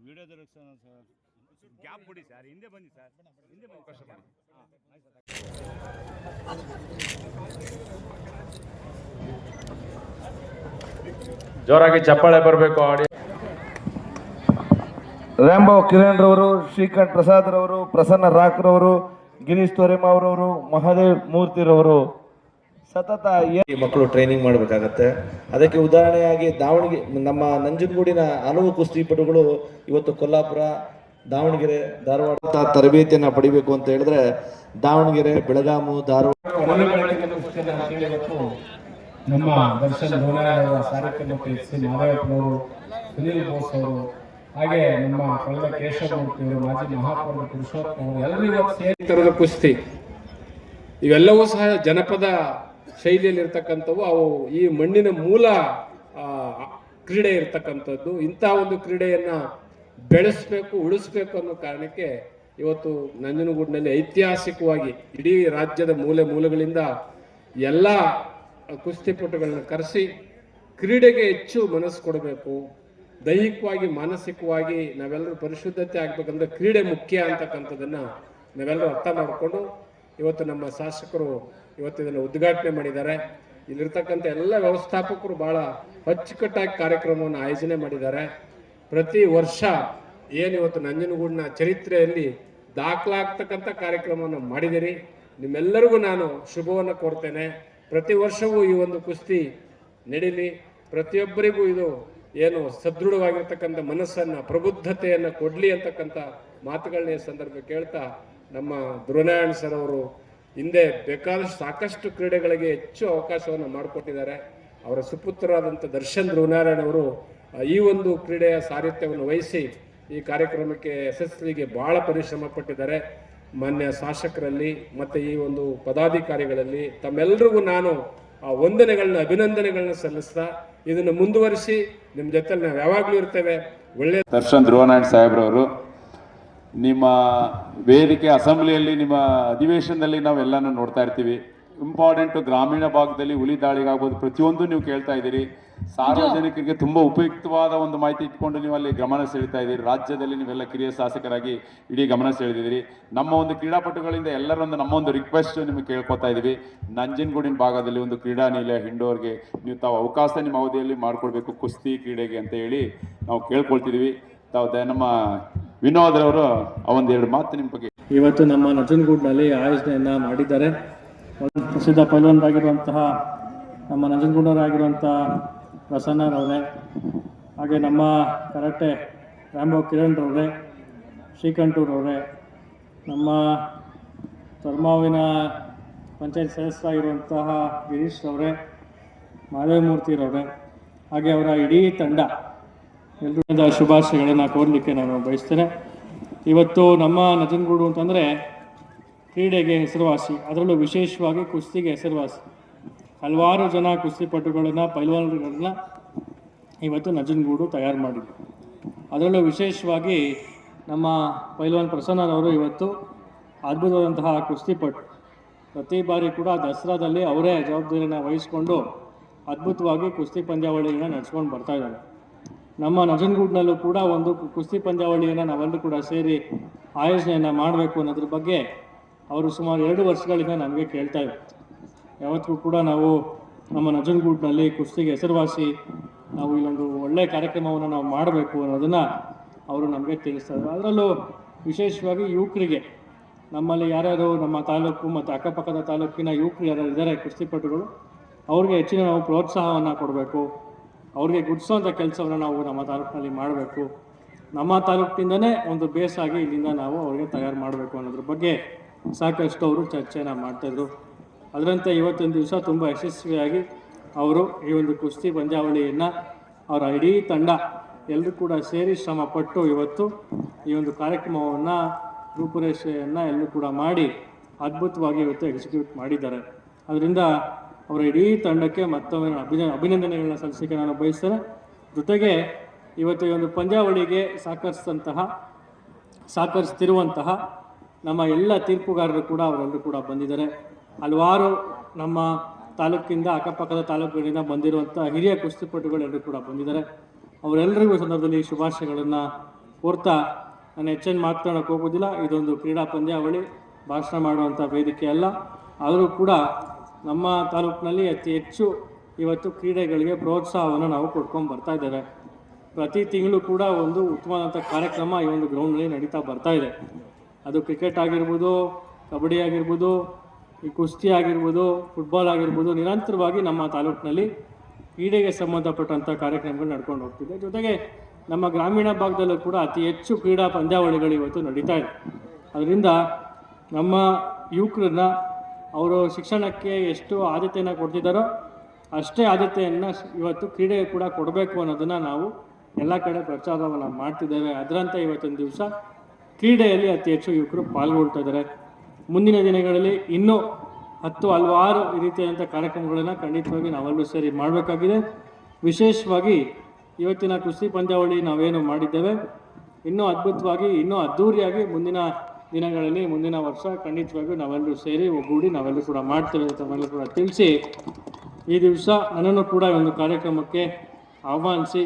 ವಿಡಿಯೋದಲ್ಲಿ sir. Gap ಬಿಡಿ sir ಹಿಂದೆ ಬನ್ನಿ ಸರ್. ಹಿಂದೆ ಬನ್ನಿ ಜೋರಾಗಿ ಚಪ್ಪಾಳೆ ಬರಬೇಕು ಆಡಿ ರ್ಯಾಂಬೋ ಕಿರಣ್ ರವರು ಶ್ರೀಕಾಂತ್ ಪ್ರಸಾದ್ ರವರು ಪ್ರಸನ್ನ ರಾಕ್ ರವರು ಗಿರೀಶ್ ತೋರೆಮಾವ್ರವರು ಮಹಾದೇವ್ ಮೂರ್ತಿರವರು ಸತತ ಮಕ್ಕಳು ಟ್ರೈನಿಂಗ್ ಮಾಡಬೇಕಾಗತ್ತೆ. ಅದಕ್ಕೆ ಉದಾಹರಣೆಯಾಗಿ ದಾವಣಗೆರೆ, ನಮ್ಮ ನಂಜನಗೂಡಿನ ಹಲವು ಕುಸ್ತಿಪಟುಗಳು ಇವತ್ತು ಕೊಲ್ಲಾಪುರ, ದಾವಣಗೆರೆ, ಧಾರವಾಡ ತರಬೇತಿಯನ್ನು ಪಡಿಬೇಕು ಅಂತ ಹೇಳಿದ್ರೆ ದಾವಣಗೆರೆ, ಬೆಳಗಾಮು, ಧಾರವಾಡ ನಮ್ಮ ದರ್ಶನ್ ಸಿ ಸುನೀಲ್ ಬೋಸ್ ಅವರು, ಹಾಗೆ ನಮ್ಮ ಕಳೆದ ಕೇಶವಮೂರ್ತಿ ಅವರು, ಮಾಜಿ ಮಹಾಪೌರ ಪುರುಷೋತ್ತಮ ಅವರು, ಎಲ್ಲರೂ ಇವತ್ತು ಸೇರಿ ಕುಸ್ತಿ. ಇವೆಲ್ಲವೂ ಸಹ ಜನಪದ ಶೈಲಿಯಲ್ಲಿ ಇರ್ತಕ್ಕಂಥವು ಅವು ಈ ಮಣ್ಣಿನ ಮೂಲ ಕ್ರೀಡೆ ಇರ್ತಕ್ಕಂಥದ್ದು. ಇಂತಹ ಒಂದು ಕ್ರೀಡೆಯನ್ನ ಬೆಳೆಸಬೇಕು, ಉಳಿಸ್ಬೇಕು ಅನ್ನೋ ಕಾರಣಕ್ಕೆ ಇವತ್ತು ನಂಜನಗೂಡಿನಲ್ಲಿ ಐತಿಹಾಸಿಕವಾಗಿ ಇಡೀ ರಾಜ್ಯದ ಮೂಲೆ ಮೂಲೆಗಳಿಂದ ಎಲ್ಲ ಕುಸ್ತಿಪಟುಗಳನ್ನ ಕರೆಸಿ ಕ್ರೀಡೆಗೆ ಹೆಚ್ಚು ಮನಸ್ಸು ಕೊಡಬೇಕು. ದೈಹಿಕವಾಗಿ, ಮಾನಸಿಕವಾಗಿ ನಾವೆಲ್ಲರೂ ಪರಿಶುದ್ಧತೆ ಆಗ್ಬೇಕಂದ್ರೆ ಕ್ರೀಡೆ ಮುಖ್ಯ ಅಂತಕ್ಕಂಥದ್ದನ್ನ ನಾವೆಲ್ಲರೂ ಅರ್ಥ ಮಾಡಿಕೊಂಡು ಇವತ್ತು ನಮ್ಮ ಶಾಸಕರು ಇವತ್ತು ಇದನ್ನು ಉದ್ಘಾಟನೆ ಮಾಡಿದ್ದಾರೆ. ಇಲ್ಲಿರ್ತಕ್ಕಂಥ ಎಲ್ಲ ವ್ಯವಸ್ಥಾಪಕರು ಬಹಳ ಅಚ್ಚುಕಟ್ಟಾಗಿ ಕಾರ್ಯಕ್ರಮವನ್ನು ಆಯೋಜನೆ ಮಾಡಿದ್ದಾರೆ. ಪ್ರತಿ ವರ್ಷ ಏನು ಇವತ್ತು ನಂಜನಗೂಡಿನ ಚರಿತ್ರೆಯಲ್ಲಿ ದಾಖಲಾಗ್ತಕ್ಕಂಥ ಕಾರ್ಯಕ್ರಮವನ್ನು ಮಾಡಿದಿರಿ. ನಿಮ್ಮೆಲ್ಲರಿಗೂ ನಾನು ಶುಭವನ್ನು ಕೋರ್ತೇನೆ. ಪ್ರತಿ ವರ್ಷವೂ ಈ ಒಂದು ಕುಸ್ತಿ ನಡೀಲಿ. ಪ್ರತಿಯೊಬ್ಬರಿಗೂ ಇದು ಏನು ಸದೃಢವಾಗಿರ್ತಕ್ಕಂಥ ಮನಸ್ಸನ್ನು, ಪ್ರಬುದ್ಧತೆಯನ್ನು ಕೊಡಲಿ ಅಂತಕ್ಕಂಥ ಮಾತುಗಳನ್ನ ಸಂದರ್ಭ ಕೇಳ್ತಾ ನಮ್ಮ ಧ್ರುವನಾರಾಯಣ ಸರ್ ಅವರು ಹಿಂದೆ ಬೇಕಾದಷ್ಟು ಸಾಕಷ್ಟು ಕ್ರೀಡೆಗಳಿಗೆ ಹೆಚ್ಚು ಅವಕಾಶವನ್ನು ಮಾಡಿಕೊಟ್ಟಿದ್ದಾರೆ. ಅವರ ಸುಪುತ್ರರಾದಂಥ ದರ್ಶನ್ ಧ್ರುವನಾರಾಯಣ ಅವರು ಈ ಒಂದು ಕ್ರೀಡೆಯ ಸಾರಿತ್ಯವನ್ನು ವಹಿಸಿ ಈ ಕಾರ್ಯಕ್ರಮಕ್ಕೆ ಯಶಸ್ವಿಗೆ ಬಹಳ ಪರಿಶ್ರಮ ಪಟ್ಟಿದ್ದಾರೆ. ಮಾನ್ಯ ಶಾಸಕರಲ್ಲಿ ಮತ್ತು ಈ ಒಂದು ಪದಾಧಿಕಾರಿಗಳಲ್ಲಿ ತಮ್ಮೆಲ್ಲರಿಗೂ ನಾನು ಆ ವಂದನೆಗಳನ್ನ, ಅಭಿನಂದನೆಗಳನ್ನ ಸಲ್ಲಿಸ್ತಾ ಇದನ್ನು ಮುಂದುವರಿಸಿ, ನಿಮ್ಮ ಜೊತೆಲಿ ನಾವು ಯಾವಾಗಲೂ ಇರ್ತೇವೆ. ಒಳ್ಳೆ ದರ್ಶನ್ ಧ್ರುವನಾರಾಯಣ ಸಾಹೇಬ್ರವರು ನಿಮ್ಮ ವೇದಿಕೆ ಅಸೆಂಬ್ಲಿಯಲ್ಲಿ, ನಿಮ್ಮ ಅಧಿವೇಶನದಲ್ಲಿ ನಾವೆಲ್ಲನೂ ನೋಡ್ತಾ ಇರ್ತೀವಿ. ಇಂಪಾರ್ಟೆಂಟ್ ಗ್ರಾಮೀಣ ಭಾಗದಲ್ಲಿ ಹುಲಿ ದಾಳಿಗಾಗ್ಬೋದು. ಪ್ರತಿಯೊಂದು ನೀವು ಕೇಳ್ತಾ ಇದ್ದೀರಿ. ಸಾರ್ವಜನಿಕರಿಗೆ ತುಂಬ ಉಪಯುಕ್ತವಾದ ಒಂದು ಮಾಹಿತಿ ಇಟ್ಕೊಂಡು ನೀವು ಅಲ್ಲಿ ಗಮನ ಸೆಳೀತಾ ಇದ್ದೀರಿ. ರಾಜ್ಯದಲ್ಲಿ ನೀವೆಲ್ಲ ಕಿರಿಯ ಶಾಸಕರಾಗಿ ಇಡೀ ಗಮನ ಸೆಳೆದಿದ್ದೀರಿ. ನಮ್ಮ ಒಂದು ಕ್ರೀಡಾಪಟುಗಳಿಂದ ಎಲ್ಲರೊಂದು ನಮ್ಮ ಒಂದು ರಿಕ್ವೆಸ್ಟ್ ನಿಮಗೆ ಕೇಳ್ಕೊತಾ ಇದ್ದೀವಿ. ನಂಜನಗೂಡಿನ ಭಾಗದಲ್ಲಿ ಒಂದು ಕ್ರೀಡಾ ನಿಲಯ ಹಿಂಡೋರ್ಗೆ ನೀವು ತಾವು ಅವಕಾಶ ನಿಮ್ಮ ಅವಧಿಯಲ್ಲಿ ಮಾಡಿಕೊಡ್ಬೇಕು ಕುಸ್ತಿ ಕ್ರೀಡೆಗೆ ಅಂತ ಹೇಳಿ ನಾವು ಕೇಳ್ಕೊಳ್ತಿದ್ದೀವಿ. ತಾವು ನಮ್ಮ ವಿನೋದ್ರವರು ಆ ಒಂದು ಎರಡು ಮಾತು ನಿಮ್ಮ ಬಗ್ಗೆ ಇವತ್ತು ನಮ್ಮ ನಂಜನಗೂಡಿನಲ್ಲಿ ಆಯೋಜನೆಯನ್ನ ಮಾಡಿದ್ದಾರೆ. ಪ್ರಸಿದ್ಧ ಪೈಲ್ವಾನರಾಗಿರುವಂತಹ ನಮ್ಮ ನಂಜನಗೂಡವರಾಗಿರುವಂಥ ಪ್ರಸನ್ನರವರೇ ಹಾಗೆ ನಮ್ಮ ಕರಾಟೆ ರಾಂಬೋ ಕಿರಣ್ ರವರೇ ಶ್ರೀಕಂಠೂರವರೇ ನಮ್ಮ ಧರ್ಮಾವಿನ ಪಂಚಾಯತ್ ಸದಸ್ಯರಾಗಿರುವಂತಹ ಗಿರೀಶ್ ರವರೇ ಮಾಧವಮೂರ್ತಿರವರೇ ಹಾಗೆ ಅವರ ಇಡೀ ತಂಡ ಎಲ್ಲರಿಂದ ಶುಭಾಶಯಗಳನ್ನು ಕೋರಲಿಕ್ಕೆ ನಾನು ಬಯಸ್ತೇನೆ. ಇವತ್ತು ನಮ್ಮ ನಜನ್ಗೂಡು ಅಂತಂದರೆ ಕ್ರೀಡೆಗೆ ಹೆಸರುವಾಸಿ, ಅದರಲ್ಲೂ ವಿಶೇಷವಾಗಿ ಕುಸ್ತಿಗೆ ಹೆಸರುವಾಸಿ. ಹಲವಾರು ಜನ ಕುಸ್ತಿಪಟುಗಳನ್ನು ಪೈಲ್ವಾನ್ಗಳನ್ನ ಇವತ್ತು ನಜನ್ಗೂಡು ತಯಾರು ಮಾಡಿದ್ರು ಅದರಲ್ಲೂ ವಿಶೇಷವಾಗಿ ನಮ್ಮ ಪೈಲ್ವಾನ್ ಪ್ರಸನ್ನರವರು ಇವತ್ತು ಅದ್ಭುತವಾದಂತಹ ಕುಸ್ತಿಪಟು ಪ್ರತಿ ಬಾರಿ ಕೂಡ ದಸರಾದಲ್ಲಿ ಅವರೇ ಜವಾಬ್ದಾರಿಯನ್ನು ವಹಿಸಿಕೊಂಡು ಅದ್ಭುತವಾಗಿ ಕುಸ್ತಿ ಪಂದ್ಯಾವಳಿಗಳನ್ನ ನಡೆಸ್ಕೊಂಡು ಬರ್ತಾ ಇದ್ದಾರೆ. ನಮ್ಮ ನಂಜನಗೂಡಿನಲ್ಲೂ ಕೂಡ ಒಂದು ಕುಸ್ತಿ ಪಂದ್ಯಾವಳಿಯನ್ನು ನಾವೆಲ್ಲರೂ ಕೂಡ ಸೇರಿ ಆಯೋಜನೆಯನ್ನು ಮಾಡಬೇಕು ಅನ್ನೋದ್ರ ಬಗ್ಗೆ ಅವರು ಸುಮಾರು ಎರಡು ವರ್ಷಗಳಿಂದ ನಮಗೆ ಕೇಳ್ತಾ ಇದ್ದಾರೆ ಯಾವತ್ತಿಗೂ ಕೂಡ ನಾವು ನಮ್ಮ ನಂಜನಗೂಡಿನಲ್ಲಿ ಕುಸ್ತಿಗೆ ಹೆಸರುವಾಸಿ ನಾವು ಇಲ್ಲೊಂದು ಒಳ್ಳೆಯ ಕಾರ್ಯಕ್ರಮವನ್ನು ನಾವು ಮಾಡಬೇಕು ಅನ್ನೋದನ್ನು ಅವರು ನಮಗೆ ತಿಳಿಸ್ತಾ ಇದ್ರು. ಅದರಲ್ಲೂ ವಿಶೇಷವಾಗಿ ಯುವಕರಿಗೆ, ನಮ್ಮಲ್ಲಿ ಯಾರ್ಯಾರು ನಮ್ಮ ತಾಲೂಕು ಮತ್ತು ಅಕ್ಕಪಕ್ಕದ ತಾಲೂಕಿನ ಯುವಕರು ಯಾರು ಇದ್ದಾರೆ, ಕುಸ್ತಿಪಟುಗಳು, ಅವ್ರಿಗೆ ಹೆಚ್ಚಿನ ನಾವು ಪ್ರೋತ್ಸಾಹವನ್ನು ಕೊಡಬೇಕು. ಅವ್ರಿಗೆ ಗುಡ್ಸೋಂಥ ಕೆಲಸವನ್ನು ನಾವು ನಮ್ಮ ತಾಲೂಕಿನಲ್ಲಿ ಮಾಡಬೇಕು. ನಮ್ಮ ತಾಲೂಕಿನಿಂದನೇ ಒಂದು ಬೇಸಾಗಿ ಇಲ್ಲಿಂದ ನಾವು ಅವ್ರಿಗೆ ತಯಾರು ಮಾಡಬೇಕು ಅನ್ನೋದ್ರ ಬಗ್ಗೆ ಸಾಕಷ್ಟು ಅವರು ಚರ್ಚೆನ ಮಾಡ್ತಾಯಿದ್ರು ಅದರಂತೆ ಇವತ್ತೊಂದು ದಿವಸ ತುಂಬ ಯಶಸ್ವಿಯಾಗಿ ಅವರು ಈ ಒಂದು ಕುಸ್ತಿ ಪಂದ್ಯಾವಳಿಯನ್ನು ಅವರ ಇಡೀ ತಂಡ ಎಲ್ಲರೂ ಕೂಡ ಸೇರಿ ಶ್ರಮಪಟ್ಟು ಇವತ್ತು ಈ ಒಂದು ಕಾರ್ಯಕ್ರಮವನ್ನು ರೂಪುರೇಷೆಯನ್ನು ಎಲ್ಲರೂ ಕೂಡ ಮಾಡಿ ಅದ್ಭುತವಾಗಿ ಇವತ್ತು ಎಕ್ಸಿಕ್ಯೂಟ್ ಮಾಡಿದ್ದಾರೆ. ಅದರಿಂದ ಅವರ ಇಡೀ ತಂಡಕ್ಕೆ ಮತ್ತೊಮ್ಮೆ ಅಭಿನ, ಅಭಿನಂದನೆಗಳನ್ನ ಸಲ್ಲಿಸಲಿಕ್ಕೆ ನಾನು ಬಯಸ್ತೇನೆ. ಜೊತೆಗೆ ಇವತ್ತು ಈ ಒಂದು ಪಂದ್ಯಾವಳಿಗೆ ಸಹಕರಿಸಿದಂತಹ, ಸಹಕರಿಸ್ತಿರುವಂತಹ ನಮ್ಮ ಎಲ್ಲ ತೀರ್ಪುಗಾರರು ಕೂಡ ಅವರೆಲ್ಲರೂ ಕೂಡ ಬಂದಿದ್ದಾರೆ. ಹಲವಾರು ನಮ್ಮ ತಾಲೂಕಿಂದ ಅಕ್ಕಪಕ್ಕದ ತಾಲೂಕುಗಳಿಂದ ಬಂದಿರುವಂಥ ಹಿರಿಯ ಕುಸ್ತಿಪಟುಗಳೆಲ್ಲರೂ ಕೂಡ ಬಂದಿದ್ದಾರೆ. ಅವರೆಲ್ಲರಿಗೂ ಸಂದರ್ಭದಲ್ಲಿ ಶುಭಾಶಯಗಳನ್ನು ಕೋರ್ತಾ ನಾನು ಹೆಚ್ಚೇನು ಮಾತನಾಡೋಕೆ ಹೋಗೋದಿಲ್ಲ ಇದೊಂದು ಕ್ರೀಡಾ ಪಂದ್ಯಾವಳಿ. ಭಾಷಣ ಮಾಡುವಂಥ ವೇದಿಕೆ ಅಲ್ಲ. ಆದರೂ ಕೂಡ ನಮ್ಮ ತಾಲೂಕಿನಲ್ಲಿ ಅತಿ ಹೆಚ್ಚು ಇವತ್ತು ಕ್ರೀಡೆಗಳಿಗೆ ಪ್ರೋತ್ಸಾಹವನ್ನು ನಾವು ಕೊಡ್ಕೊಂಡು ಬರ್ತಾ ಇದ್ದೇವೆ. ಪ್ರತಿ ತಿಂಗಳು ಕೂಡ ಒಂದು ಉತ್ತಮವಾದಂಥ ಕಾರ್ಯಕ್ರಮ ಈ ಒಂದು ಗ್ರೌಂಡ್ನಲ್ಲಿ ನಡೀತಾ ಬರ್ತಾ ಇದೆ. ಅದು ಕ್ರಿಕೆಟ್ ಆಗಿರ್ಬೋದು, ಕಬಡ್ಡಿ ಆಗಿರ್ಬೋದು, ಈ ಕುಸ್ತಿ ಆಗಿರ್ಬೋದು, ಫುಟ್ಬಾಲ್ ಆಗಿರ್ಬೋದು, ನಿರಂತರವಾಗಿ ನಮ್ಮ ತಾಲೂಕಿನಲ್ಲಿ ಕ್ರೀಡೆಗೆ ಸಂಬಂಧಪಟ್ಟಂಥ ಕಾರ್ಯಕ್ರಮಗಳು ನಡ್ಕೊಂಡು ಹೋಗ್ತಿದೆ. ಜೊತೆಗೆ ನಮ್ಮ ಗ್ರಾಮೀಣ ಭಾಗದಲ್ಲೂ ಕೂಡ ಅತಿ ಹೆಚ್ಚು ಕ್ರೀಡಾ ಪಂದ್ಯಾವಳಿಗಳು ಇವತ್ತು ನಡೀತಾ ಇದೆ. ಅದರಿಂದ ನಮ್ಮ ಯುವಕರನ್ನ ಅವರು ಶಿಕ್ಷಣಕ್ಕೆ ಎಷ್ಟು ಆದ್ಯತೆಯನ್ನು ಕೊಡ್ತಿದ್ದಾರೋ ಅಷ್ಟೇ ಆದ್ಯತೆಯನ್ನು ಇವತ್ತು ಕ್ರೀಡೆಗೆ ಕೂಡ ಕೊಡಬೇಕು ಅನ್ನೋದನ್ನು ನಾವು ಎಲ್ಲ ಕಡೆ ಪ್ರಚಾರವನ್ನು ಮಾಡ್ತಿದ್ದೇವೆ. ಅದರಂತೆ ಇವತ್ತೊಂದು ದಿವಸ ಕ್ರೀಡೆಯಲ್ಲಿ ಅತಿ ಹೆಚ್ಚು ಯುವಕರು ಪಾಲ್ಗೊಳ್ತಾ ಇದ್ದಾರೆ ಮುಂದಿನ ದಿನಗಳಲ್ಲಿ ಇನ್ನೂ ಹತ್ತು ಹಲವಾರು ರೀತಿಯಾದಂಥ ಕಾರ್ಯಕ್ರಮಗಳನ್ನು ಖಂಡಿತವಾಗಿ ನಾವೆಲ್ಲರೂ ಸೇರಿ ಮಾಡಬೇಕಾಗಿದೆ. ವಿಶೇಷವಾಗಿ ಇವತ್ತಿನ ಕುಸ್ತಿ ಪಂದ್ಯಾವಳಿ ನಾವೇನು ಮಾಡಿದ್ದೇವೆ, ಇನ್ನೂ ಅದ್ಭುತವಾಗಿ, ಇನ್ನೂ ಅದ್ಧೂರಿಯಾಗಿ ಮುಂದಿನ ದಿನಗಳಲ್ಲಿ ಮುಂದಿನ ವರ್ಷ ಖಂಡಿತವಾಗಿಯೂ ನಾವೆಲ್ಲರೂ ಸೇರಿ ಒಗ್ಗೂಡಿ ನಾವೆಲ್ಲರೂ ಕೂಡ ಮಾಡ್ತೇವೆ ಅಂತ ನಾವೆಲ್ಲರೂ ಕೂಡ ತಿಳಿಸಿ ಈ ದಿವಸ ನನ್ನನ್ನು ಕೂಡ ಒಂದು ಕಾರ್ಯಕ್ರಮಕ್ಕೆ ಆಹ್ವಾನಿಸಿ.